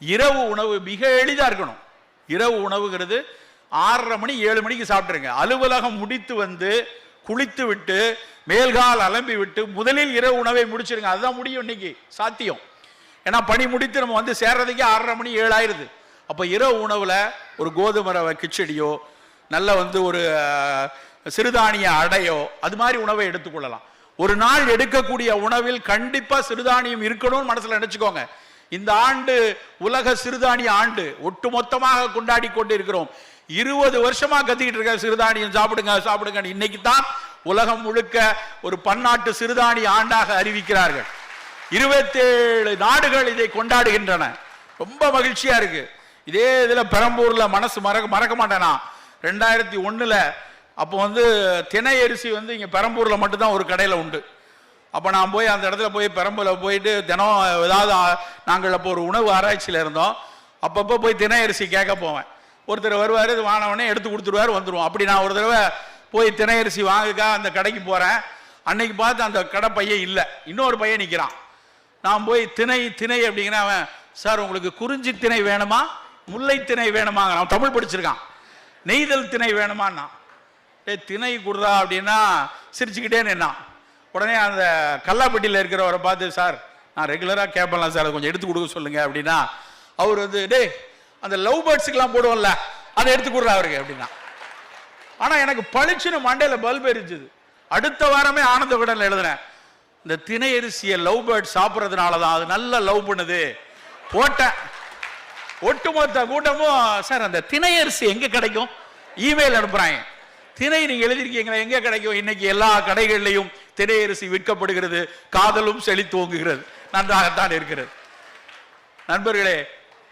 இரவு உணவு மிக எளிதாக இருக்கணும். இரவு உணவுங்கிறது ஆறரை மணி ஏழு மணிக்கு சாப்பிட்ருங்க அலுவலகம் முடித்து வந்து குளித்து விட்டு மேல்கால் அலம்பி விட்டு முதலில் இரவு உணவை முடிச்சிருங்க. அதுதான் முடியும் இன்னைக்கு. சாத்தியம். ஏன்னா பணி முடித்து நம்ம வந்து சேர்றதுக்கே ஆறரை மணி ஏழாயிருது அப்போ இரவு உணவில் ஒரு கோதுமை ரவை கிச்சடியோ நல்ல வந்து ஒரு சிறுதானிய அடையோ அது மாதிரி உணவை எடுத்துக்கொள்ளலாம். ஒரு நாள் எடுக்கக்கூடிய உணவில் கண்டிப்பாக சிறுதானியம் இருக்கணும்னு மனசில் நினச்சிக்கோங்க. இந்த ஆண்டு உலக சிறுதானிய ஆண்டு ஒட்டுமொத்தமாக கொண்டாடி கொண்டு இருக்கிறோம் இருபது வருஷமா கத்திக்கிட்டு இருக்க சிறுதானியம் சாப்பிடுங்க சாப்பிடுங்க இன்னைக்கு தான் உலகம் முழுக்க ஒரு பன்னாட்டு சிறுதானிய ஆண்டாக அறிவிக்கிறார்கள். இருபத்தேழு நாடுகள் இதை கொண்டாடுகின்றன. ரொம்ப மகிழ்ச்சியா இருக்கு. இதே இதில் பெரம்பூர்ல மனசு மறக்க மறக்க மாட்டேனா? ரெண்டாயிரத்தி ஒண்ணுல அப்போ வந்து தினை அரிசி வந்து இங்க பெரம்பூர்ல மட்டும்தான் ஒரு கடையில உண்டு. அப்போ நான் போய் அந்த இடத்துல போய் பெரம்பூர்ல போயிட்டு தினம் ஏதாவது நாங்கள் அப்போ ஒரு உணவு ஆராய்ச்சியில் இருந்தோம். அப்பப்போ போய் திணை அரிசி கேட்க போவேன். ஒருத்தர் வருவார் இது வாங்கினவொடனே எடுத்து கொடுத்துருவார் வந்துருவோம். அப்படி நான் ஒரு தடவை போய் தினையரிசி அரிசி வாங்குக்கா அந்த கடைக்கு போகிறேன் அன்னைக்கு பார்த்து அந்த கடை பையன் இல்லை. இன்னொரு பையன் நிற்கிறான் நான் போய் திணை திணை அப்படிங்கிற அவன் சார் உங்களுக்கு குறிஞ்சி திணை வேணுமா? முல்லை திணை வேணுமாங்க அவன் தமிழ் படிச்சிருக்கான். நெய்தல் திணை வேணுமான்னா ஏய் திணை கொடுறா அப்படின்னா சிரிச்சுக்கிட்டே நின்னான். உடனே அந்த கல்லாப்பட்டியில் இருக்கிறவரை பார்த்து சார் நான் ரெகுலராக கேட்பலாம் சார் அதை கொஞ்சம் எடுத்து கொடுக்க சொல்லுங்கள் அப்படின்னா அவர் வந்து டேய் அந்த லவ் பேர்ட்ஸுக்கெல்லாம் போடுவோம்ல அதை எடுத்து கொடுறா அவருக்கு அப்படின்னா. ஆனால் எனக்கு பளிச்சுன்னு மண்டையில் பல்ப் எரிஞ்சுது. அடுத்த வாரமே ஆனந்த விடனில் எழுதினேன் இந்த திணை அரிசியை லவ் பேர்ட் சாப்பிட்றதுனால தான் அது நல்லா லவ் பண்ணுது. போட்டேன். ஒட்டுமொத்த கூட்டமும் சார் அந்த திணை அரிசி எங்கே கிடைக்கும்? இமெயில் அனுப்புகிறாங்க திணை நீங்கள் எழுதியிருக்கீங்களா? எங்கே கிடைக்கும்? இன்னைக்கு எல்லா கடைகள்லையும் திரையரிசி விற்கப்படுகிறது காதலும் செழித்தோங்குகிறது நன்றாகத்தான் இருக்கிறது. நண்பர்களே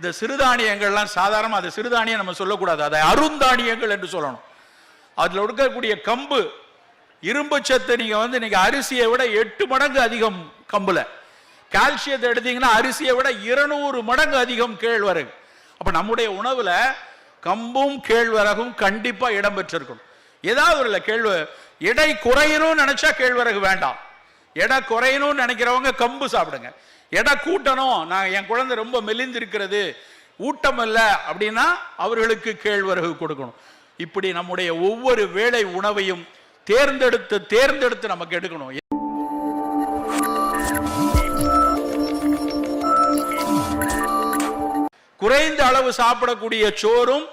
இந்த சிறுதானியங்கள்லாம் சாதாரணமாக அது சிறுதானியம் நம்ம சொல்லக்கூடாது. அதை அருந்தானியங்கள் என்று சொல்லணும். அதில் இருக்கக்கூடிய கம்பு இரும்பு சத்து நீங்கள் வந்து நீங்கள் அரிசியை விட எட்டு மடங்கு அதிகம் கம்பில். கால்சியத்தை எடுத்தீங்கன்னா அரிசியை விட இருநூறு மடங்கு அதிகம் கேழ்வரகு. அப்போ நம்முடைய உணவில் கம்பும் கேழ்வரகும் கண்டிப்பாக இடம்பெற்றிருக்கணும் ஏதாவது ஒரு கேழ்வ எடை குறையணும்னு நினைச்சா கேழ்வரகு வேண்டாம். எடை குறையணும்னு நினைக்கிறவங்க கம்பு சாப்பிடுங்க. எடை கூட்டணும். நான் என் குழந்தை ரொம்ப மெலிந்திருக்கிறது. ஊட்டம் இல்லை அப்படின்னா அவர்களுக்கு கேழ்வரகு கொடுக்கணும். இப்படி நம்முடைய ஒவ்வொரு வேளை உணவையும் தேர்ந்தெடுத்து தேர்ந்தெடுத்து நமக்கு எடுக்கணும் குறைந்த அளவு சாப்பிடக்கூடிய சோறும்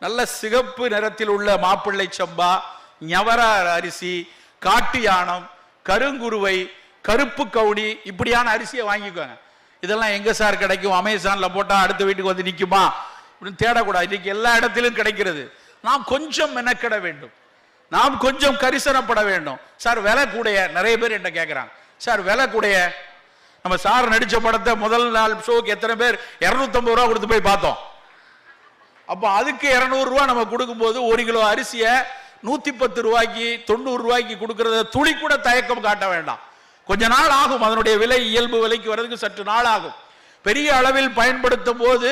நல்ல சிகப்பு நிறத்தில் உள்ள மாப்பிள்ளை சம்பா ஞவர அரிசி காட்டு யானம் கருங்குருவை கருப்பு கவுனி இப்படியான அரிசியை வாங்கிக்கோங்க. இதெல்லாம் எங்க சார் கிடைக்கும்? அமேசான்ல போட்டா அடுத்த வீட்டுக்கு வந்து நிற்குமா அப்படின்னு தேடக்கூடாது. இன்னைக்கு எல்லா இடத்திலும் கிடைக்கிறது. நாம் கொஞ்சம் மெனக்கிட வேண்டும். நாம் கொஞ்சம் கரிசனப்பட வேண்டும். சார் விலை கூடைய நிறைய பேர் என்ன கேட்குறாங்க சார் விலை கூடைய. நம்ம சார் நடித்த படத்தை முதல் நாள் ஷோக்கு எத்தனை பேர்? 250 ரூபா கொடுத்து போய் பார்த்தோம். அப்போ அதுக்கு இரநூறுவா நம்ம கொடுக்கும்போது ஒரு கிலோ அரிசியை நூத்தி பத்து ரூபாய்க்கு தொண்ணூறு ரூபாய்க்கு கொடுக்கறத துளி கூட தயக்கம் காட்ட வேண்டாம். கொஞ்ச நாள் ஆகும் அதனுடைய விலை இயல்பு விலைக்கு வர்றதுக்கு சற்று நாள் ஆகும். பெரிய அளவில் பயன்படுத்தும் போது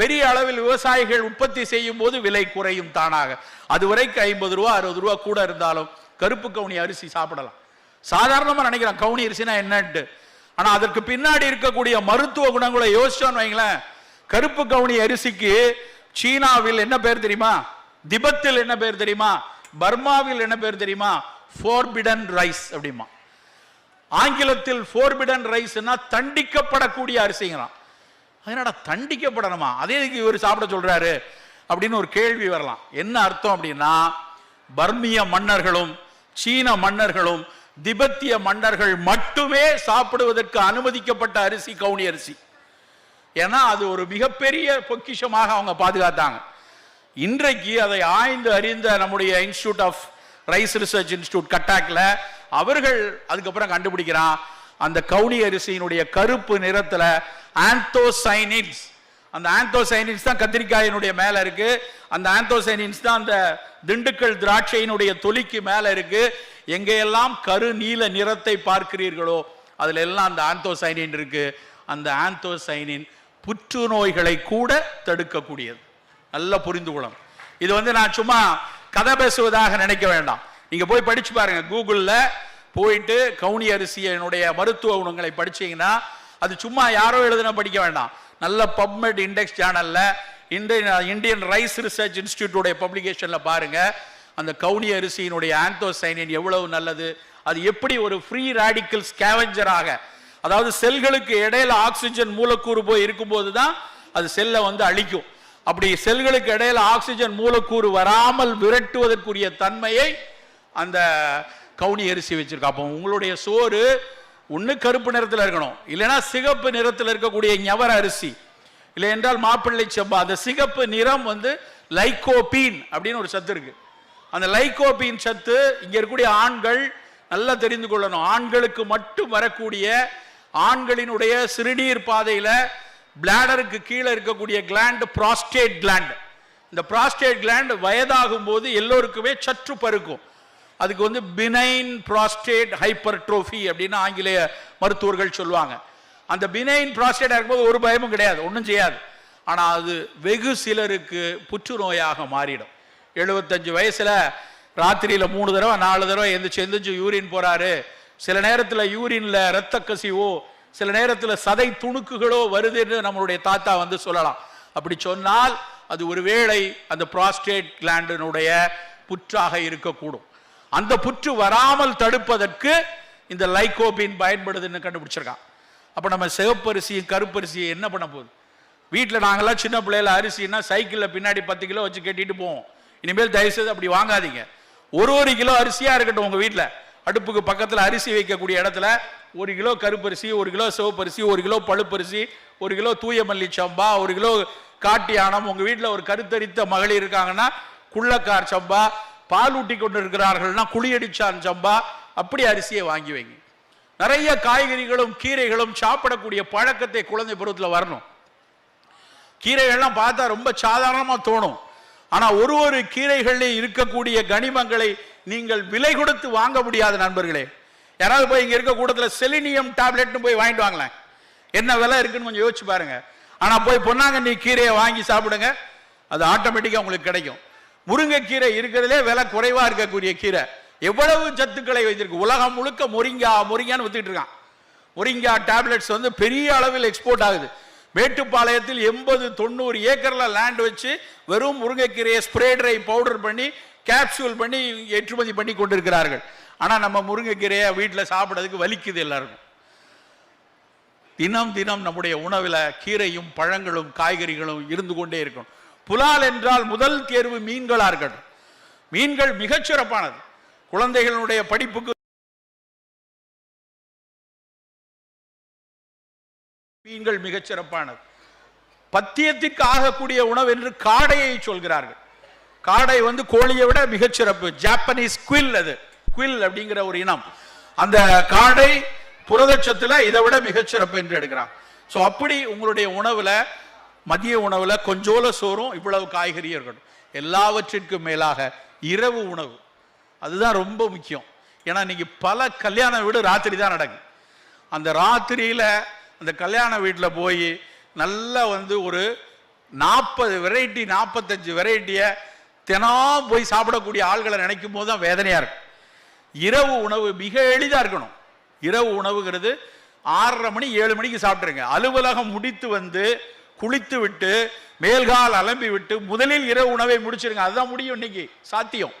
பெரிய அளவில் விவசாயிகள் உற்பத்தி செய்யும் போது விலை குறையும் தானாக. அது வரைக்கும் ஐம்பது ரூபா அறுபது ரூபா கூட இருந்தாலும் கருப்பு கவுனி அரிசி சாப்பிடலாம். சாதாரணமாக நினைக்கிறேன் கவுனி அரிசினா என்னன்ட்டு. ஆனால் அதற்கு பின்னாடி இருக்கக்கூடிய மருத்துவ குணங்களை யோசிச்சோன்னு வைங்களேன். கருப்பு கவுனி அரிசிக்கு சீனாவில் என்ன பேர் தெரியுமா? திபத்தில் என்ன பேர் தெரியுமா? பர்மாவில் என்ன பேர் தெரியுமா? ஃபோர்பிடன் ரைஸ் அப்படிமா. ஆங்கிலத்தில் ஃபோர்பிடன் ரைஸ்னா தண்டிக்கப்படக்கூடிய அரிசிங்கிறான். அதனால தண்டிக்கப்படணுமா? அதே இதுக்கு இவர் சாப்பிட சொல்றாரு அப்படின்னு ஒரு கேள்வி வரலாம். என்ன அர்த்தம் அப்படின்னா பர்மிய மன்னர்களும் சீன மன்னர்களும் திபெத்திய மன்னர்கள் மட்டுமே சாப்பிடுவதற்கு அனுமதிக்கப்பட்ட அரிசி கவுனி அரிசி. ஏன்னா அது ஒரு மிகப்பெரிய பொக்கிஷமாக அவங்க பாதுகாத்தாங்க. இன்றைக்கு அதை ஆய்ந்து அறிந்த நம்முடைய institute of rice research institute கட்டாக்ல அவர்கள் அதுக்கப்புறம் கண்டுபிடிக்கிறான். அந்த கவுனி அரிசியினுடைய கருப்பு நிறத்துல ஆந்தோசைனின்ஸ் அந்த ஆந்தோசைனின்ஸ் தான் கத்திரிக்காயினுடைய மேல இருக்கு. அந்த ஆந்தோசைனின்ஸ் தான் அந்த திண்டுக்கல் திராட்சையினுடைய தொலிக்கு மேல இருக்கு. எங்கெல்லாம் கரு நீல நிறத்தை பார்க்கிறீர்களோ அதுல எல்லாம் அந்த ஆந்தோசைனின் இருக்கு. அந்த ஆந்தோசைனின் புற்றுநோய்களை கூட தடுக்கக்கூடியது. நல்லா புரிந்து கொள்ளும் இது வந்து நான் சும்மா கதை பேசுவதாக நினைக்க வேண்டாம். நீங்க போய் படிச்சு பாருங்க. கூகுளில் போயிட்டு கவுனி அரிசியினுடைய மருத்துவ குணங்களை படிச்சீங்கன்னா அது சும்மா யாரோ எழுதுன படிக்க வேண்டாம். நல்ல பப்மெட் இண்டெக்ஸ் சேனல்ல இந்தியன் இந்தியன் ரைஸ் ரிசர்ச் இன்ஸ்டியூட்டுடைய பப்ளிகேஷன்ல பாருங்க. அந்த கவுனி அரிசியினுடைய ஆந்தோசைனின் எவ்வளவு நல்லது? அது எப்படி ஒரு ஃப்ரீ ராடிக்கல் ஸ்கேவஞ்சராக அதாவது செல்களுக்கு இடையில ஆக்சிஜன் மூலக்கூறு போய் இருக்கும்போது தான் அது செல்லை வந்து அழிக்கும். அப்படி செல்களுக்கு இடையில் ஆக்சிஜன் மூலக்கூறு வராமல் விரட்டுவதற்குரிய தன்மையை அந்த கவுனி அரிசி வச்சிருக்கா. அப்போ உங்களுடைய சோறு ஒன்று கருப்பு நிறத்தில் இருக்கணும். இல்லைன்னா சிகப்பு நிறத்தில் இருக்கக்கூடிய ஞவர அரிசி. இல்லை என்றால் மாப்பிள்ளை செம்பா. அந்த சிகப்பு நிறம் வந்து லைகோபீன் அப்படின்னு ஒரு சத்து இருக்கு. அந்த லைகோபீன் சத்து இங்கே இருக்கக்கூடிய ஆண்கள் நல்லா தெரிந்து கொள்ளணும். ஆண்களுக்கு மட்டும் வரக்கூடிய ஆண்களினுடைய சிறுநீர் பாதையில் பிளாடருக்கு கீழே இருக்கக்கூடிய கிளாண்டு ப்ராஸ்டேட் கிளாண்டு இந்த ப்ராஸ்டேட் கிளாண்டு வயதாகும் போது எல்லோருக்குமே சற்று பருக்கும் அதுக்கு வந்து பினைன் ப்ராஸ்ட்ரேட் ஹைப்பர் ட்ரோஃபி அப்படின்னு ஆங்கிலேய மருத்துவர்கள் சொல்லுவாங்க. அந்த பினைன் ப்ராஸ்டேட் இருக்கும்போது ஒரு பயமும் கிடையாது ஒன்றும் செய்யாது. ஆனால் அது வெகு சிலருக்கு புற்றுநோயாக மாறிடும். எழுபத்தஞ்சு வயசில் ராத்திரியில் மூணு தடவை நாலு தடவை எந்திரிச்சு எந்திரிச்சு யூரின் போகிறாரு சில நேரத்தில் யூரினில் ரத்த கசிவோ சில நேரத்தில் சதை துணுக்குகளோ வருதுன்னு நம்மளுடைய தாத்தா வந்து சொல்லலாம். அப்படி சொன்னால் அது ஒருவேளை அந்த prostate கிளாண்டினுடைய புற்றாக இருக்கக்கூடும். அந்த புற்று வராமல் தடுப்பதற்கு இந்த லைகோபின் பயன்படுதுன்னு கண்டுபிடிச்சிருக்கான். அப்போ நம்ம சிவப்பரிசியும் கருப்பரிசியும் என்ன பண்ண போகுது? வீட்டில் நாங்கெல்லாம் சின்ன பிள்ளையில அரிசின்னா சைக்கிளில் பின்னாடி பத்து கிலோ வச்சு கட்டிட்டு போவோம். இனிமேல் தயவுசெய்து அப்படி வாங்காதீங்க. ஒரு ஒரு கிலோ அரிசியாக இருக்கட்டும் உங்கள் வீட்டில் அடுப்புக்கு பக்கத்தில் அரிசி வைக்கக்கூடிய இடத்துல ஒரு கிலோ கருப்பரிசி ஒரு கிலோ சிவப்பரிசி ஒரு கிலோ பழுப்பரிசி ஒரு கிலோ தூய மல்லி சம்பா ஒரு கிலோ காட்டியானம் உங்கள் வீட்டில் ஒரு கருத்தரித்த மகளிர் இருக்காங்கன்னா குள்ளக்கார் சம்பா பால் ஊட்டி கொண்டு இருக்கிறார்கள்னா குழியடிச்சான் சம்பா அப்படி அரிசியை வாங்கி வைங்க. நிறைய காய்கறிகளும் கீரைகளும் சாப்பிடக்கூடிய பழக்கத்தை குழந்தை பருவத்தில் வரணும். கீரைகள்லாம் பார்த்தா ரொம்ப சாதாரணமாக தோணும். ஆனால் ஒரு ஒரு கீரைகளில் இருக்கக்கூடிய கனிமங்களை நீங்கள் விலை கொடுத்து வாங்க முடியாத நண்பர்களே. யாராவது போய் இங்க இருக்க கூடத்துல செலினியம் டேப்லெட்னு போய் வாங்கிட்டு வாங்கலாம் என்ன விலை இருக்குன்னு கொஞ்சம் யோசிச்சு பாருங்க. ஆனா போய் பொன்னாங்கண்ணி கீரையை வாங்கி சாப்பிடுங்க. அது ஆட்டோமேட்டிக்கா உங்களுக்கு கிடைக்கும். முருங்கைக்கீரை இருக்கிறதுலே விலை குறைவா இருக்கக்கூடிய கீரை. எவ்வளவு சத்துக்களை வைத்திருக்கு? உலகம் முழுக்க முருங்கா முருங்கான்னு வித்துட்டு இருக்கான். முருங்கா டேப்லெட்ஸ் வந்து பெரிய அளவில் எக்ஸ்போர்ட் ஆகுது. மேட்டுப்பாளையத்தில் எண்பது தொண்ணூறு ஏக்கர்ல லேண்ட் வச்சு வெறும் முருங்கைக்கீரையை ஸ்ப்ரே ட்ரை பவுடர் பண்ணி கேப்சூல் பண்ணி ஏற்றுமதி பண்ணி கொண்டிருக்கிறார்கள். ஆனால் நம்ம முருங்கைக்கீரையை வீட்டில் சாப்பிட்றதுக்கு வலிக்குது எல்லாருக்கும். தினம் தினம் நம்முடைய உணவில் கீரையும் பழங்களும் காய்கறிகளும் இருந்து கொண்டே இருக்கணும் புலால் என்றால் முதல் தேர்வு மீன்களாக இருக்கட்டும் மீன்கள் மிகச் சிறப்பானது. குழந்தைகளுடைய படிப்புக்கு மீன்கள் மிகச்சிறப்பானது பத்தியத்திற்கு ஆகக்கூடிய உணவு என்று காடையை சொல்கிறார்கள். காடை வந்து கோழியை விட மிகச்சிறப்பு ஜாப்பனீஸ் குவில் அது. குவில் அப்படிங்கிற ஒரு இனம். அந்த காடை புரதச்சத்தில் இதை விட மிகச்சிறப்பு என்று எடுக்கிறான். ஸோ அப்படி உங்களுடைய உணவில் மதிய உணவில் கொஞ்சோல சோறும் இவ்வளவு காய்கறியும் இருக்கட்டும். எல்லாவற்றிற்கும் மேலாக இரவு உணவு. அதுதான் ரொம்ப முக்கியம். ஏன்னா இன்னைக்கு பல கல்யாண வீடு ராத்திரி தான் நடக்கும் அந்த ராத்திரியில் அந்த கல்யாண வீட்டில் போய் நல்லா வந்து ஒரு நாற்பது வெரைட்டி நாற்பத்தஞ்சு வெரைட்டியை தினம் போய் சாப்பிடக்கூடிய ஆள்களை நினைக்கும் போது தான் வேதனையாக இருக்கும் இரவு உணவு மிக எளிதாக இருக்கணும். இரவு உணவுங்கிறது ஆறரை மணி ஏழு மணிக்கு சாப்பிட்ருங்க அலுவலகம் முடித்து வந்து குளித்து விட்டு மேல்கால் அலம்பி விட்டு முதலில் இரவு உணவை முடிச்சிருங்க. அதுதான் முடியும் இன்னைக்கு. சாத்தியம்.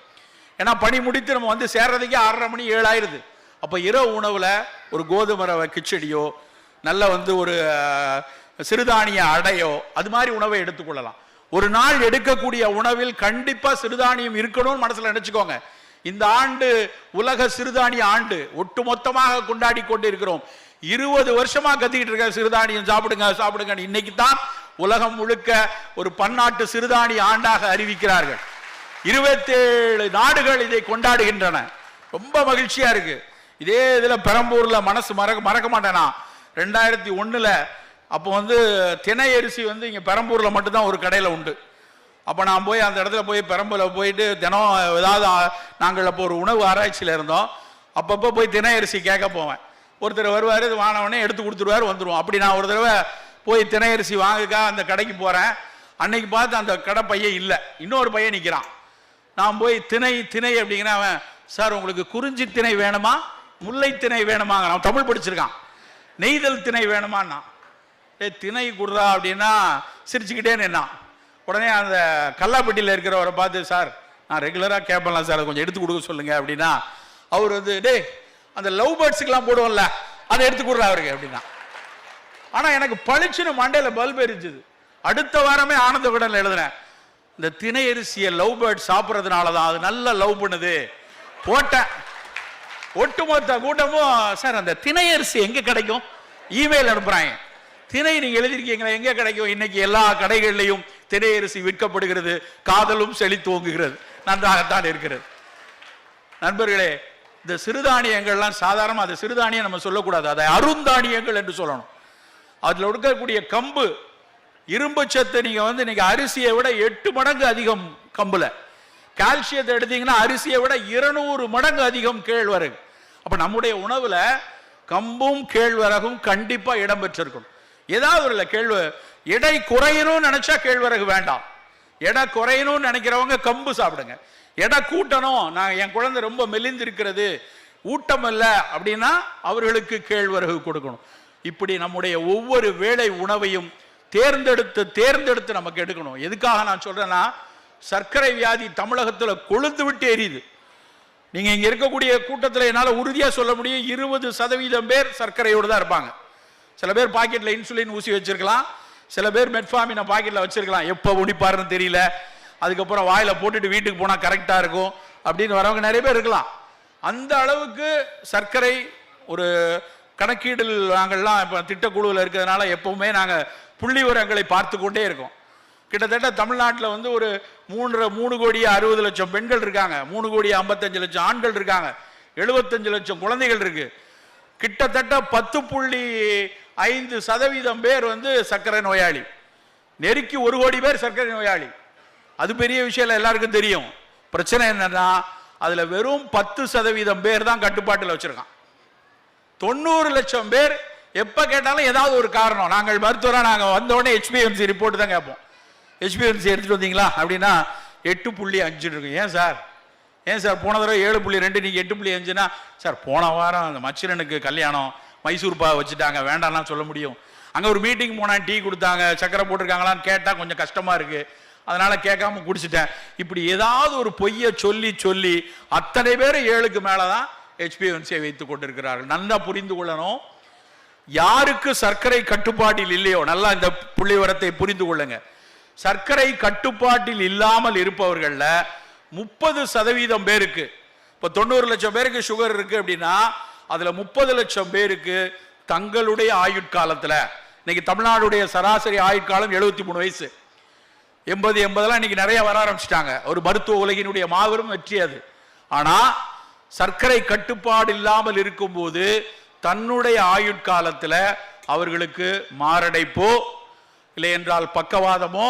ஏன்னா பணி முடித்து நம்ம வந்து சேர்றதுக்கே ஆறரை மணி ஏழாயிருது. அப்போ இரவு உணவில் ஒரு கோதுமை ரவை கிச்சடியோ நல்ல வந்து ஒரு சிறுதானிய அடையோ அது மாதிரி உணவை எடுத்துக்கொள்ளலாம். ஒரு நாள் எடுக்கக்கூடிய உணவில் கண்டிப்பா சிறுதானியம் இருக்கணும்னு மனசுல நினைச்சுக்கோங்க. இந்த ஆண்டு உலக சிறுதானிய ஆண்டு ஒட்டுமொத்தமாக கொண்டாடி கொண்டு இருக்கிறோம் இருபது வருஷமா கத்திக்கிட்டு இருக்க சிறுதானியம் சாப்பிடுங்க சாப்பிடுங்க இன்னைக்கு தான் உலகம் முழுக்க ஒரு பன்னாட்டு சிறுதானிய ஆண்டாக அறிவிக்கிறார்கள். இருபத்தேழு நாடுகள் இதை கொண்டாடுகின்றன. ரொம்ப மகிழ்ச்சியா இருக்கு. இதே இதுல பெரம்பூர்ல மனசு மறக்க மறக்க மாட்டேனா? ரெண்டாயிரத்தி ஒண்ணுல அப்போ வந்து தினை அரிசி வந்து இங்கே பெரம்பூரில் மட்டும்தான் ஒரு கடையில் உண்டு. அப்போ நான் போய் அந்த இடத்துல போய் பெரம்பூரில் போயிட்டு தினம் ஏதாவது நாங்கள் அப்போ ஒரு உணவு ஆராய்ச்சியில் இருந்தோம். அப்பப்போ போய் தினை அரிசி கேட்க போவேன். ஒருத்தர் வருவார் இது வாங்கினவொடனே எடுத்து கொடுத்துருவாரு வந்துடுவோம் அப்படி நான் ஒரு தடவை போய் தினை அரிசி வாங்கக்கா அந்த கடைக்கு போகிறேன் அன்னைக்கு பார்த்து அந்த கடை பையன் இல்லை. இன்னொரு பையன் நிற்கிறான் நான் போய் திணை திணை அப்படிங்கிற அவன் சார் உங்களுக்கு குறிஞ்சி திணை வேணுமா? முல்லை திணை வேணுமாங்க அவன் தமிழ் படிச்சிருக்கான். நெய்தல் திணை வேணுமான்னா ஏ திணை குடுறா அப்படின்னா சிரிச்சுக்கிட்டே நின்னான். உடனே அந்த கல்லாப்பட்டியில் இருக்கிறவரை பார்த்து சார் நான் ரெகுலராக கேட்பலாம் சார். அதை கொஞ்சம் எடுத்து கொடுக்க சொல்லுங்கள் அப்படின்னா அவர் வந்து டேய் அந்த லவ் பேர்ட்ஸுக்கெல்லாம் போடுவோம்ல அதை எடுத்து கொடுறா அவருக்கு. அப்படின்னா. ஆனால் எனக்கு பளிச்சுன்னு மண்டையில் பல்ப் எரிஞ்சுது. அடுத்த வாரமே ஆனந்த விடல எழுதுனேன் இந்த திணை அரிசியை லவ் பேர்ட் சாப்பிட்றதுனால தான் அது நல்லா லவ் பண்ணுது. போட்டேன். ஒட்டுமொத்த கூட்டமும் சார் அந்த திணை அரிசி எங்கே கிடைக்கும்? இமெயில் அனுப்புகிறாங்க திணை நீங்க எழுதியிருக்கீங்களா எங்க கிடைக்கும்? இன்னைக்கு எல்லா கடைகள்லையும் திணை அரிசி விற்கப்படுகிறது காதலும் செழித்தோங்குகிறது நன்றாகத்தான் இருக்கிறது. நண்பர்களே இந்த சிறுதானியங்கள்லாம் சாதாரணமாக அது சிறுதானியம் நம்ம சொல்லக்கூடாது. அதை அருந்தானியங்கள் என்று சொல்லணும். அதில் இருக்கக்கூடிய கம்பு இரும்பு சத்து நீங்கள் வந்து நீங்கள் அரிசியை விட எட்டு மடங்கு அதிகம் கம்பில். கால்சியத்தை எடுத்தீங்கன்னா அரிசியை விட இருநூறு மடங்கு அதிகம் கேழ்வரகு. அப்போ நம்முடைய உணவில் கம்பும் கேழ்வரகும் கண்டிப்பாக இடம்பெற்றிருக்கணும் ஏதாவது ஒரு கேழ்வ எடை குறையணும்னு நினைச்சா கேழ்வரகு வேண்டாம். எடை குறையணும்னு நினைக்கிறவங்க கம்பு சாப்பிடுங்க. எடை கூட்டணும். நான் என் குழந்தை ரொம்ப மெலிந்திருக்கிறது ஊட்டம் இல்லை அப்படின்னா அவர்களுக்கு கேழ்வரகு கொடுக்கணும். இப்படி நம்முடைய ஒவ்வொரு வேலை உணவையும் தேர்ந்தெடுத்து தேர்ந்தெடுத்து நமக்கு எடுக்கணும் எதுக்காக நான் சொல்றேன்னா சர்க்கரை வியாதி தமிழகத்தில் கொழுந்து விட்டு எரியுது. நீங்க இங்க இருக்கக்கூடிய கூட்டத்தில் என்னால் உறுதியாக சொல்ல முடியும் இருபது சதவீதம் பேர் சர்க்கரையோடு தான் இருப்பாங்க. சில பேர் பாக்கெட்டில் இன்சுலின் ஊசி வச்சிருக்கலாம். சில பேர் மெட்ஃபாமினை பாக்கெட்டில் வச்சிருக்கலாம். எப்போ முடிப்பாருன்னு தெரியல. அதுக்கப்புறம் வாயில் போட்டுட்டு வீட்டுக்கு போனால் கரெக்டாக இருக்கும். அப்படின்னு வரவங்க நிறைய பேர் இருக்கலாம். அந்த அளவுக்கு சர்க்கரை ஒரு கணக்கீடில் நாங்கள்லாம் இப்போ திட்டக்குழுவில் இருக்கிறதுனால எப்பவுமே நாங்கள் புள்ளி உரங்களை பார்த்து கொண்டே இருக்கோம். கிட்டத்தட்ட தமிழ்நாட்டில் வந்து ஒரு மூன்று மூணு கோடி அறுபது லட்சம் பெண்கள் இருக்காங்க. மூணு கோடி ஐம்பத்தஞ்சு லட்சம் ஆண்கள் இருக்காங்க. எழுபத்தஞ்சு லட்சம் குழந்தைகள் இருக்குது கிட்டத்தட்ட பத்து புள்ளி ஐந்து சதவீதம் பேர் வந்து சர்க்கரை நோயாளி. நெருக்கி ஒரு கோடி பேர் சர்க்கரை நோயாளி. அது பெரிய விஷயம் இல்லை எல்லாருக்கும் தெரியும். பிரச்சனை என்னன்னா அதுல வெறும் பத்து சதவீதம் பேர் தான் கட்டுப்பாட்டில் வச்சிருக்கான். தொண்ணூறு லட்சம் பேர் எப்ப கேட்டாலும் ஏதாவது ஒரு காரணம். நாங்கள் மருத்துவராக நாங்கள் வந்தோடனே ஹெச்பிஎம்சி ரிப்போர்ட் தான் கேட்போம். ஹெச்பிஎம்சி எடுத்துட்டு வந்தீங்களா? அப்படின்னா எட்டு புள்ளி அஞ்சு இருக்கும். ஏன் சார்? ஏன் சார்? போன தடவை ஏழு புள்ளி ரெண்டு நீங்க எட்டு புள்ளி அஞ்சுனா சார் போன வாரம் அந்த மச்சிரனுக்கு கல்யாணம். மைசூர் பா வச்சுட்டாங்க வேண்டாம்லாம் சொல்ல முடியும். அங்கே ஒரு மீட்டிங் போனால் டீ கொடுத்தாங்க சக்கரை போட்டிருக்காங்களான்னு கேட்டால் கொஞ்சம் கஷ்டமாக இருக்குது அதனால் கேட்காம குடிச்சிட்டேன். இப்படி ஏதாவது ஒரு பொய்யை சொல்லி சொல்லி அத்தனை பேர் ஏழுக்கு மேலே தான் ஹெச்பிஎன்சியை வைத்து கொண்டிருக்கிறார்கள். நல்லா புரிந்து கொள்ளணும். யாருக்கு சர்க்கரை கட்டுப்பாட்டில் இல்லையோ நல்லா இந்த புள்ளிவரத்தை புரிந்து கொள்ளுங்க. சர்க்கரை கட்டுப்பாட்டில் இல்லாமல் இருப்பவர்களில் முப்பது சதவீதம் பேருக்கு இப்போ தொண்ணூறு லட்சம் பேருக்கு சுகர் இருக்குது அப்படின்னா அதில் முப்பது லட்சம் பேருக்கு தங்களுடைய ஆயுட்காலத்தில் இன்னைக்கு தமிழ்நாடுடைய சராசரி ஆயுட்காலம் எழுபத்தி மூணு வயசு. எண்பது எண்பதெல்லாம் இன்னைக்கு நிறைய வர ஆரம்பிச்சிட்டாங்க. ஒரு மருத்துவ உலகினுடைய மாபெரும் வெற்றி அது. ஆனால் சர்க்கரை கட்டுப்பாடு இல்லாமல் இருக்கும்போது தன்னுடைய ஆயுட்காலத்தில் அவர்களுக்கு மாரடைப்போ இல்லை என்றால் பக்கவாதமோ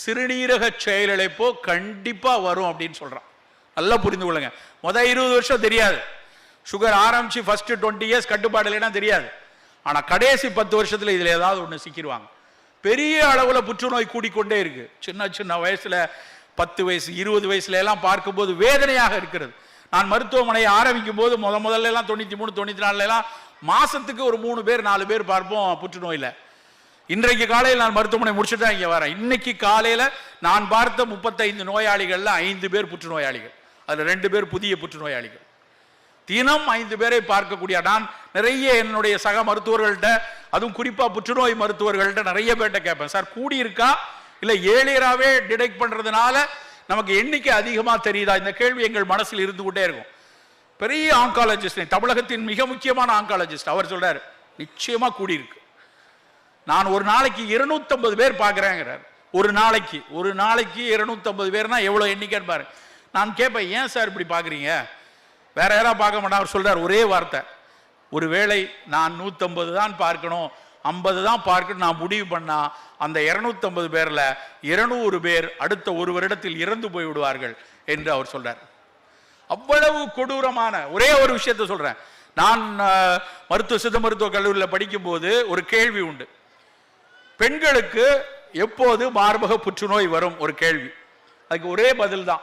சிறுநீரக செயலிழப்போ கண்டிப்பாக வரும் அப்படின்னு சொல்கிறான் நல்லா புரிந்து கொள்ளுங்க. முதல் இருபது வருஷம் தெரியாது. சுகர் ஆரம்பிச்சு ஃபர்ஸ்ட் டுவெண்ட்டி இயர்ஸ் கட்டுப்பாடு இல்லைன்னா தெரியாது. ஆனால் கடைசி பத்து வருஷத்தில் இதில் ஏதாவது ஒன்று சிக்கிடுவாங்க பெரிய அளவில் புற்றுநோய் கூடிக்கொண்டே இருக்கு. சின்ன சின்ன வயசில் பத்து வயசு இருபது வயசுல எல்லாம் பார்க்கும்போது வேதனையாக இருக்கிறது. நான் மருத்துவமனையை ஆரம்பிக்கும் போது முத முதல்ல எல்லாம் தொண்ணூற்றி மூணு தொண்ணூற்றி நாலுலாம் எல்லாம் மாசத்துக்கு ஒரு மூணு பேர் நாலு பேர் பார்ப்போம் புற்றுநோயில். இன்றைக்கு காலையில் நான் மருத்துவமனை முடிச்சுட்டு தான் வரேன். இன்னைக்கு காலையில் நான் பார்த்த முப்பத்தைந்து நோயாளிகள்ல ஐந்து பேர் புற்றுநோயாளிகள். அதில் ரெண்டு பேர் புதிய புற்றுநோயாளிகள். தினம் ஐந்து பேரை பார்க்கக்கூடிய நான் நிறைய என்னுடைய சக மருத்துவர்கள்ட்ட அதுவும் குறிப்பா புற்றுநோய் மருத்துவர்கள்ட்ட நிறைய பேர்ட்ட கேட்பேன். சார் கூடி இருக்கா ஏழியராகவே டிடெக்ட் பண்றதுனால நமக்கு எண்ணிக்கை அதிகமாக தெரியுதா? இந்த கேள்வி எங்கள் மனசில் இருந்துகிட்டே இருக்கும். பெரிய ஆங்காலஜிஸ்ட் தமிழகத்தின் மிக முக்கியமான ஆங்காலஜிஸ்ட் அவர் சொல்றாரு நிச்சயமா கூடி இருக்கு நான் ஒரு நாளைக்கு 250 பேர் பார்க்குறேங்கிறார். ஒரு நாளைக்கு ஒரு நாளைக்கு 250 பேர்னா எவ்வளோ எண்ணிக்கைன்னு பாரு நான் கேட்பேன் ஏன் சார் இப்படி பார்க்குறீங்க? வேற யாராவது பார்க்க மாட்டா அவர் சொல்றார் ஒரே வார்த்தை. ஒருவேளை நான் 150 தான் பார்க்கணும் ஐம்பது தான் பார்க்கணும் நான் முடிவு பண்ணால் அந்த இரநூத்தம்பது பேரில் இருநூறு பேர் அடுத்த ஒரு வருடத்தில் இறந்து போய் விடுவார்கள் என்று அவர் சொல்றார். அவ்வளவு கொடூரமான ஒரே ஒரு விஷயத்தை சொல்கிறேன் நான் மருத்துவ சித்த மருத்துவ கல்லூரியில் படிக்கும்போது ஒரு கேள்வி உண்டு. பெண்களுக்கு எப்போது மார்பக புற்றுநோய் வரும்? ஒரு கேள்வி. அதுக்கு ஒரே பதில் தான்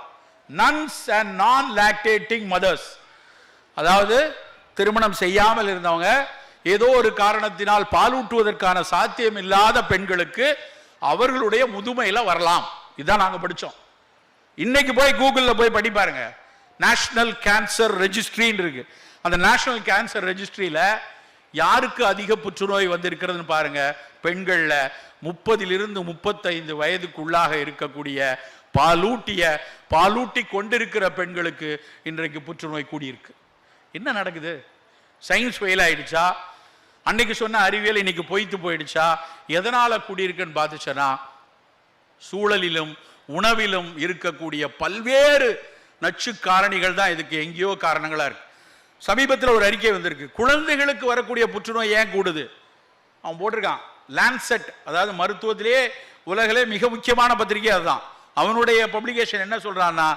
nuns and non lactating mothers அதாவது திருமணம் செய்யாமல் இருந்தவங்க ஏதோ ஒரு காரணத்தினால் பாலூட்டுவதற்கான சாத்தியம் இல்லாத பெண்களுக்கு அவர்களுடைய முதுமையில் வரலாம். இதுதான் நாங்கள் படித்தோம் இன்னைக்கு போய் கூகுளில் போய் படி பாருங்க. நேஷனல் கேன்சர் ரெஜிஸ்ட்ரின்னு இருக்கு. அந்த நேஷனல் கேன்சர் ரெஜிஸ்ட்ரியில் யாருக்கு அதிக புற்றுநோய் வந்திருக்கிறதுன்னு பாருங்க. பெண்களில் முப்பதிலிருந்து முப்பத்தைந்து வயதுக்குள்ளாக இருக்கக்கூடிய பாலூட்டிய பாலூட்டி கொண்டிருக்கிற பெண்களுக்கு இன்றைக்கு புற்றுநோய் கூடியிருக்கு. என்ன நடக்குது? சயின்ஸ் ஃபெயில் ஆயிடுச்சா? அன்னைக்கு சொன்ன அறிவியல் இன்னைக்கு பொய்த்து போயிடுச்சா? எதனால கூடியிருக்குன்னு பார்த்துச்சனா சூழலிலும் உணவிலும் இருக்கக்கூடிய பல்வேறு நச்சு காரணிகள் தான் இதுக்கு எங்கேயோ காரணங்களாக இருக்கு. சமீபத்தில் ஒரு அறிக்கை வந்திருக்கு. குழந்தைகளுக்கு வரக்கூடிய புற்றுநோய் ஏன் கூடுது? அவன் போட்டிருக்கான். லேண்ட்செட் அதாவது மருத்துவத்திலேயே உலகிலே மிக முக்கியமான பத்திரிகை அதுதான். அவனுடைய பப்ளிகேஷன் என்ன சொல்றான்னா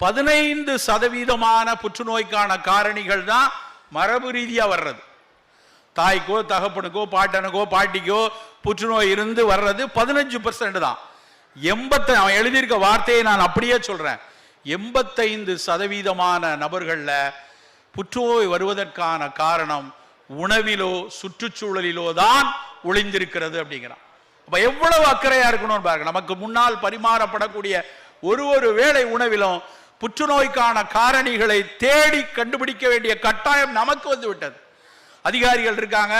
பதினைந்து சதவீதமான புற்றுநோய்க்கான காரணிகள் தான் மரபு ரீதியாக வர்றது. தாய்க்கோ தகப்பனுக்கோ பாட்டனுக்கோ பாட்டிக்கோ புற்றுநோய் இருந்து வர்றது பதினஞ்சு பர்சன்ட் தான். எண்பத்தை அவன் எழுதியிருக்க வார்த்தையை நான் அப்படியே சொல்றேன். எண்பத்தைந்து சதவீதமான நபர்களில் புற்றுநோய் வருவதற்கான காரணம் உணவிலோ சுற்றுச்சூழலிலோ தான் ஒளிந்திருக்கிறது அப்படிங்கிறான். அப்ப எவ்வளவு அக்கறையா இருக்கணும்னு பாருங்க. நமக்கு முன்னால் பரிமாறப்படக்கூடிய ஒரு ஒரு வேளை உணவிலும் புற்றுநோய்க்கான காரணிகளை தேடி கண்டுபிடிக்க வேண்டிய கட்டாயம் நமக்கு வந்து விட்டது அதிகாரிகள் இருக்காங்க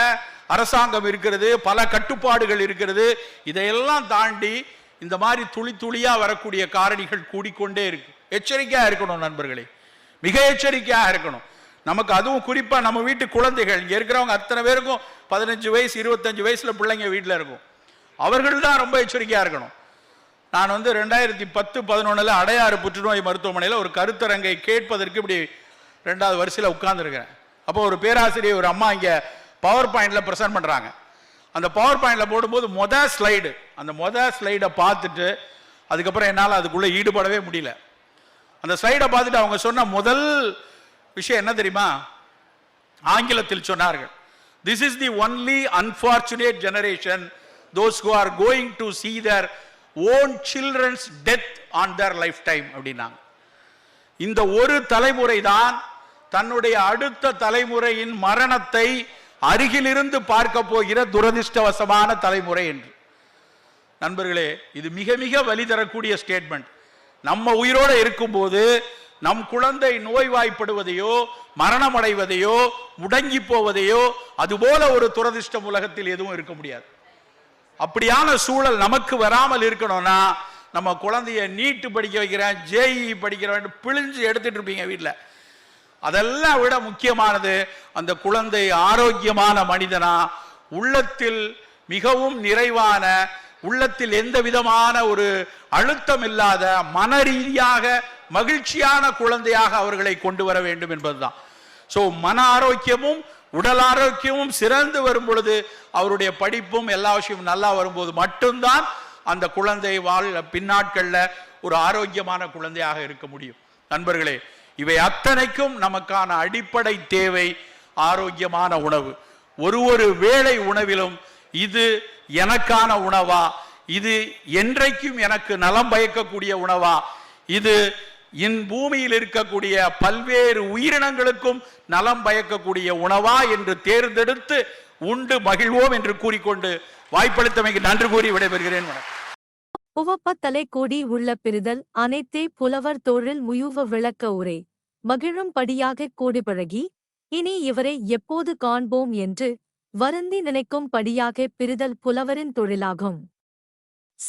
அரசாங்கம் இருக்கிறது பல கட்டுப்பாடுகள் இருக்கிறது. இதையெல்லாம் தாண்டி இந்த மாதிரி துளி துளியா வரக்கூடிய காரணிகள் கூடிக்கொண்டே இருக்கு. எச்சரிக்கையா இருக்கணும் நண்பர்களே. மிக எச்சரிக்கையாக இருக்கணும். நமக்கு அதுவும் குறிப்பா நம்ம வீட்டு குழந்தைகள் இங்க இருக்கிறவங்க அத்தனை பேருக்கும் பதினஞ்சு வயசு இருபத்தஞ்சு வயசுல பிள்ளைங்க வீட்டில் இருக்கும். அவர்கள் தான் ரொம்ப எச்சரிக்கையாக இருக்கணும். நான் வந்து ரெண்டாயிரத்தி பத்து பதினொன்றில் அடையாறு புற்றுநோய் மருத்துவமனையில் ஒரு கருத்தரங்கை கேட்பதற்கு இப்படி ரெண்டாவது வரிசையில் உட்காந்துருக்கிறேன் அப்போ ஒரு பேராசிரியர் ஒரு அம்மா இங்கே பவர் பாயிண்டில் ப்ரெசென்ட் பண்ணுறாங்க அந்த பவர் பாயிண்டில் போடும்போது மொத ஸ்லைடு அந்த மொத ஸ்லைடை பார்த்துட்டு அதுக்கப்புறம் என்னால் அதுக்குள்ளே ஈடுபடவே முடியல. அந்த ஸ்லைடை பார்த்துட்டு அவங்க சொன்ன முதல் விஷயம் என்ன தெரியுமா? ஆங்கிலத்தில் சொன்னார்கள் this is the only unfortunate generation those who are going to see their own children's death on their life time அப்படின்னாங்க. இந்த ஒரு தலைமுறை தான் தன்னுடைய அடுத்த தலைமுறையின் மரணத்தை அருகிலிருந்து பார்க்க போகிற துரதிர்ஷ்டவசமான தலைமுறை என்று. நண்பர்களே இது மிக மிக வலி தரக்கூடிய ஸ்டேட்மெண்ட் நம்ம உயிரோட இருக்கும்போது நம் குழந்தை நோய்வாய்ப்படுவதையோ மரணமடைவதையோ முடங்கி போவதையோ அதுபோல ஒரு துரதிர்ஷ்டம் உலகத்தில் எதுவும் இருக்க முடியாது. அப்படியான சூழல் நமக்கு வராமல் இருக்கணும்னா நம்ம குழந்தைய நீட்டு படிக்க வைக்கிறேன் ஜேஇ படிக்கிறேன் பிழிஞ்சு எடுத்துட்டு இருப்பீங்க வீட்டில் அதெல்லாம் விட முக்கியமானது அந்த குழந்தை ஆரோக்கியமான மனிதனா உள்ளத்தில் மிகவும் நிறைவான உள்ளத்தில் எந்த விதமான ஒரு அழுத்தம் இல்லாத மன ரீதியாக மகிழ்ச்சியான குழந்தையாக அவர்களை கொண்டு வர வேண்டும் என்பதுதான். ஸோ மன ஆரோக்கியமும் உடல் ஆரோக்கியமும் சிறந்து வரும் பொழுது அவருடைய படிப்பும் எல்லா விஷயமும் நல்லா வரும்போது மட்டும்தான் அந்த குழந்தை வாழ் பின்னாட்களில் ஒரு ஆரோக்கியமான குழந்தையாக இருக்க முடியும். நண்பர்களே இவை அத்தனைக்கும் நமக்கான அடிப்படை தேவை ஆரோக்கியமான உணவு. ஒரு ஒரு வேளை உணவிலும் இது எனக்கான உணவா? இது என்றைக்கும் எனக்கு நலம் பயக்கக்கூடிய உணவா? இது இன் பூமியில் இருக்கக்கூடிய பல்வேறு உயிரினங்களுக்கும் நலம் பயக்கக்கூடிய உணவா என்று தேர்ந்தெடுத்து உண்டு மகிழ்வோம் என்று கூறிக்கொண்டு வாய்ப்பளித்தமைக்கு நன்றி கூறி விடைபெறுகிறேன். உவப்பத்தலை கோடி உள்ள பெறுதல் அனைத்தே புலவர் தொழில் முயுவ விளக்க உரை. மகிழும்படியாகக் கோடி பழகி இனி இவரை எப்போது காண்போம் என்று வருந்தி நினைக்கும் படியாக பிரிதல் புலவரின் தொழிலாகும்.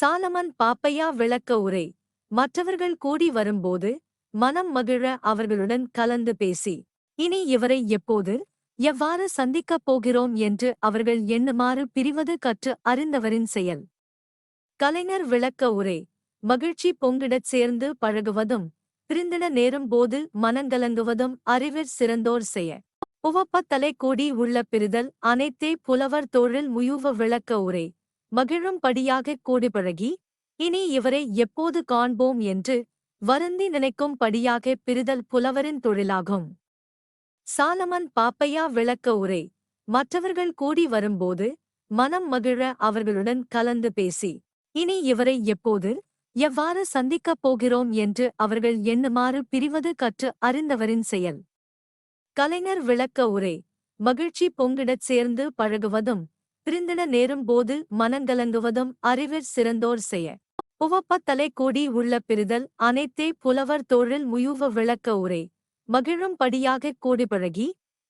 சாலமன் பாப்பையா விளக்க உரை. மற்றவர்கள் கூடி வரும்போது மனம் மகிழ அவர்களுடன் கலந்து பேசி இனி இவரை எப்போது எவ்வாறு சந்திக்கப் போகிறோம் என்று அவர்கள் எண்ணுமாறு பிரிவது கற்று அறிந்தவரின் செயல். கலைஞர் விளக்க உரை மகிழ்ச்சி பொங்கிடச் சேர்ந்து பழகுவதும் பிரிந்திட நேரும் போது மனங்கலங்குவதும் அறிவிற் சிறந்தோர் செய்ய. உவப்பத்தலை கூடி உள்ள பிரிதல் அனைத்தே புலவர் தொழில் முயுவ விளக்க உரை மகிழும்படியாகக் கூடி பழகி இனி இவரை எப்போது காண்போம் என்று வருந்தி நினைக்கும் படியாகப் பிரிதல் புலவரின் தொழிலாகும். சாலமன் பாப்பையா விளக்க உரை. மற்றவர்கள் கூடி வரும்போது மனம் மகிழ அவர்களுடன் கலந்து பேசி. இனி இவரை எப்போது எவ்வாறு சந்திக்கப் போகிறோம் என்று அவர்கள் எண்ணுமாறு பிரிவது கற்று அறிந்தவரின் செயல். கலைஞர் விளக்க உரை. மகிழ்ச்சி பொங்கிடச் சேர்ந்து பழகுவதும் பிரிந்திட நேரும் போது மனங்கலங்குவதும் அறிவிற் சிறந்தோர் செய்ய. உவப்பத்தலை கூடி உள்ள பிரிதல் அனைத்தே புலவர் தோழில் முயுவ விளக்க உரை. மகிழும் படியாகக் கூடி பழகி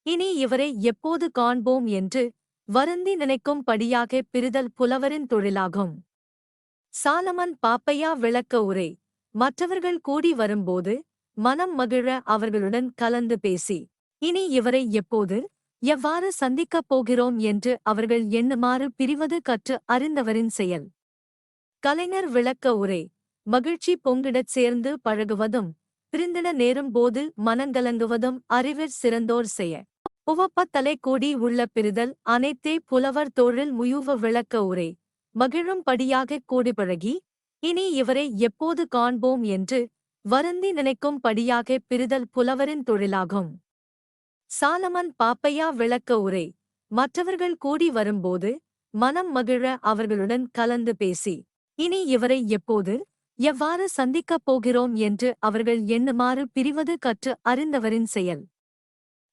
இனி இவரை எப்போது காண்போம் என்று வருந்தி நினைக்கும் படியாக பிரிதல் புலவரின் தொழிலாகும். சாலமன் பாப்பையா விளக்க உரை. மற்றவர்கள் கூடி வரும்போது மனம் மகிழ அவர்களுடன் கலந்து பேசி இனி இவரை எப்போது எவ்வாறு சந்திக்கப் போகிறோம் என்று அவர்கள் எண்ணுமாறு பிரிவது கற்று அறிந்தவரின் செயல். கலைஞர் விளக்க உரை. மகிழ்ச்சி பொங்கிடச் சேர்ந்து பழகுவதும் பிரிந்திட நேரும் போது மனங்கலங்குவதும் அறிவிற் சிறந்தோர் செய்ய உவப்பத்தலை கூடி உள்ள பிரிதல் அனைத்தே புலவர் தோழில் முயுவ விளக்க உரை. மகிழும்படியாகக் கூடி பழகி இனி இவரை எப்போது காண்போம் என்று வருந்தி நினைக்கும் படியாக பிரிதல் புலவரின் தொழிலாகும். சாலமன் பாப்பையா விளக்க உரை. மற்றவர்கள் கூடி வரும்போது மனம் மகிழ அவர்களுடன் கலந்து பேசி. இனி இவரை எப்போது எவ்வாறு சந்திக்கப் போகிறோம் என்று அவர்கள் எண்ணுமாறு பிரிவது கற்று அறிந்தவரின் செயல்.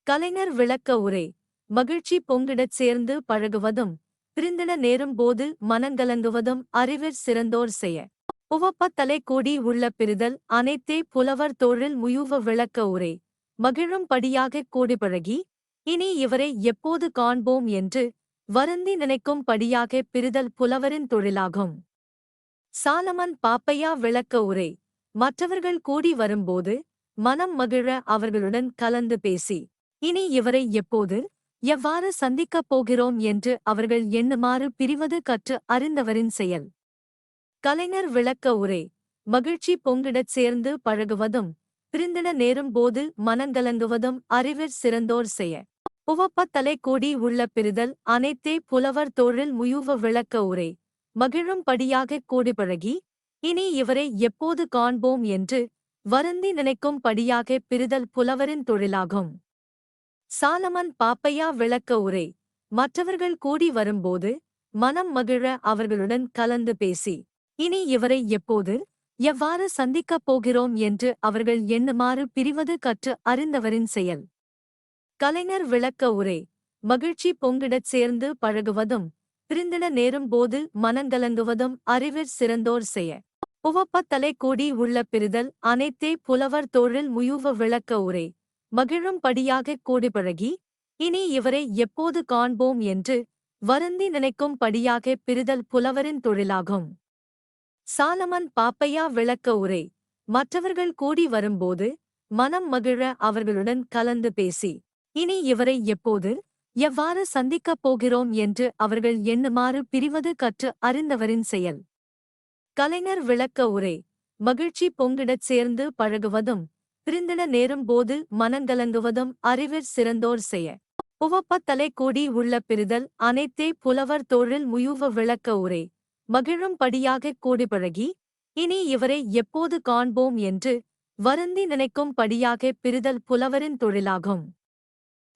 கலைஞர் விளக்க உரை. மகிழ்ச்சி பொங்கிடச் சேர்ந்து பழகுவதும் பிரிந்திட நேரும் போது மனங்கலங்குவதும் அறிவிற் சிறந்தோர் செய்ய. உவப்பத்தலை கூடி உள்ள பிரிதல் அனைத்தே புலவர் தோழில் முயுவ விளக்க உரை. மகிழும்படியாக கூடி பழகி இனி இவரை எப்போது காண்போம் என்று வருந்தி நினைக்கும் படியாக பிரிதல் புலவரின் தொழிலாகும். சாலமன் பாப்பையா விளக்க உரை மற்றவர்கள் கூடி வரும்போது மனம் மகிழ அவர்களுடன் கலந்து பேசி இனி இவரை எப்போது எவ்வாறு சந்திக்கப் போகிறோம் என்று அவர்கள் எண்ணுமாறு பிரிவது கற்று அறிந்தவரின் செயல். கலைஞர் விளக்க உரை மகிழ்ச்சி பொங்கிடச் சேர்ந்து பழகுவதும் பிரிந்திட நேரும் போது மனங்கலங்குவதும் அறிவிற் சிறந்தோர் செய்ய. உவப்பத்தலை கூடி உள்ள பிரிதல் அனைத்தே புலவர் தோழில் முயுவ விளக்க உரை. மகிழும் படியாகக் கூடி பழகி இனி இவரை எப்போது காண்போம் என்று வருந்தி நினைக்கும் படியாக பிரிதல் புலவரின் தொழிலாகும். சாலமன் பாப்பையா விளக்க உரை. மற்றவர்கள் கூடி வரும்போது மனம் மகிழ அவர்களுடன் கலந்து பேசி இனி இவரை எப்போது எவ்வாறு சந்திக்கப் போகிறோம் என்று அவர்கள் எண்ணுமாறு பிரிவது கற்று அறிந்தவரின் செயல். கலைஞர் விளக்க உரை. மகிழ்ச்சி பொங்கிடச் சேர்ந்து பழகுவதும் பிரிந்திட நேரும் போது மனங்கலங்குவதும் அறிவிற் சிறந்தோர் செய்ய உவப்பத்தலை கூடி உள்ள பிரிதல் அனைத்தே புலவர் தொழில் முயுவ விளக்க உரை. மகிழும் படியாகக் கூடி பழகி இனி இவரை எப்போது காண்போம் என்று வருந்தி நினைக்கும் படியாக பிரிதல் புலவரின் தொழிலாகும். சாலமன் பாப்பையா விளக்க உரை. மற்றவர்கள் கூடி வரும்போது மனம் மகிழ அவர்களுடன் கலந்து பேசி. இனி இவரை எப்போது எவ்வாறு சந்திக்கப் போகிறோம் என்று அவர்கள் எண்ணுமாறு பிரிவது கற்று அறிந்தவரின் செயல். கலைஞர் விளக்க உரை. மகிழ்ச்சி பொங்கிடச் சேர்ந்து பழகுவதும் பிரிந்திட நேரும் போது மனங்கலங்குவதும் அறிவிற் சிறந்தோர் செய்ய. உவப்பத்தலை கூடி உள்ள பிரிதல் அனைத்தே புலவர் தோழில் முயுவ விளக்க உரை. மகிழும்படியாக கூடி பழகி இனி இவரை எப்போது காண்போம் என்று வருந்தி நினைக்கும் படியாக பிரிதல் புலவரின் தொழிலாகும்.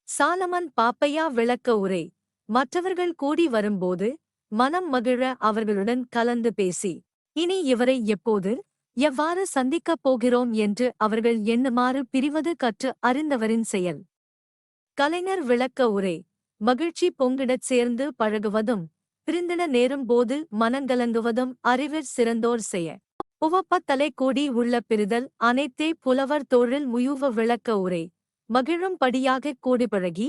சாலமன் பாப்பையா விளக்க உரை மற்றவர்கள் கூடி வரும்போது மனம் மகிழ அவர்களுடன் கலந்து பேசி இனி இவரை எப்போது எவ்வாறு சந்திக்கப் போகிறோம் என்று அவர்கள் எண்ணுமாறு பிரிவது கற்று அறிந்தவரின் செயல். கலைஞர் விளக்க உரை மகிழ்ச்சி பொங்கிடச் சேர்ந்து பழகுவதும் பிரிந்திட நேரும் போது மனங்கலங்குவதும் அறிவிற் சிறந்தோர் செய்ய. உவப்பத்தலை கூடி உள்ள பிரிதல் அனைத்தே புலவர் தோழில் முயுவ விளக்க உரை. மகிழும்படியாகக் கூடி பழகி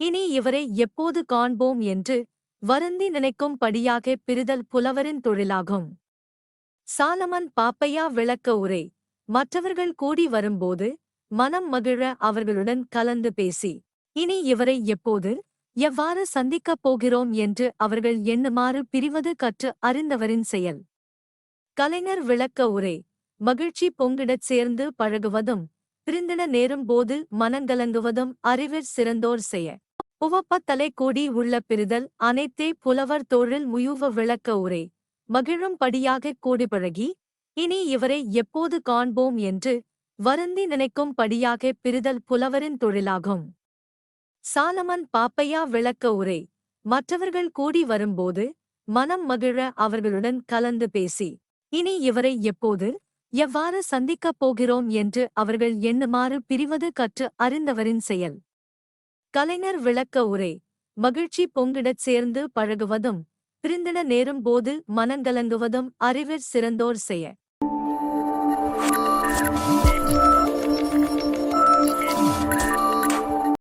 இனி இவரை எப்போது காண்போம் என்று வருந்தி நினைக்கும் படியாக பிரிதல் புலவரின் தொழிலாகும். சாலமன் பாப்பையா விளக்க உரை. மற்றவர்கள் கூடி வரும்போது மனம் மகிழ அவர்களுடன் கலந்து பேசி இனி இவரை எப்போது எவ்வாறு சந்திக்கப் போகிறோம் என்று அவர்கள் எண்ணுமாறு பிரிவது கற்று அறிந்தவரின் செயல். கலைஞர் விளக்க உரை. மகிழ்ச்சி பொங்கிடச் சேர்ந்து பழகுவதும் பிரிந்திட நேரும் போது மனங்கலங்குவதும் அறிவிற் சிறந்தோர் செய்ய உவப்பத்தலை கூடி உள்ள பிரிதல் அனைத்தே புலவர் தோழில் முயுவ விளக்க உரை. மகிழும் படியாகக் கூடி பழகி இனி இவரை எப்போது காண்போம் என்று வருந்தி நினைக்கும் படியாக பிரிதல் புலவரின் தொழிலாகும். சாலமன் பாப்பையா விளக்க உரை. மற்றவர்கள் கூடி வரும்போது மனம் மகிழ அவர்களுடன் கலந்து பேசி. இனி இவரை எப்போது எவ்வாறு சந்திக்கப் போகிறோம் என்று அவர்கள் எண்ணுமாறு பிரிவது கற்று அறிந்தவரின் செயல். கலைஞர் விளக்க உரை. மகிழ்ச்சி பொங்கிடச் சேர்ந்து பழகுவதும் பிரிந்திட நேரும் போது மனங்கலங்குவதும் அறிவிற் சிறந்தோர் செய்ய.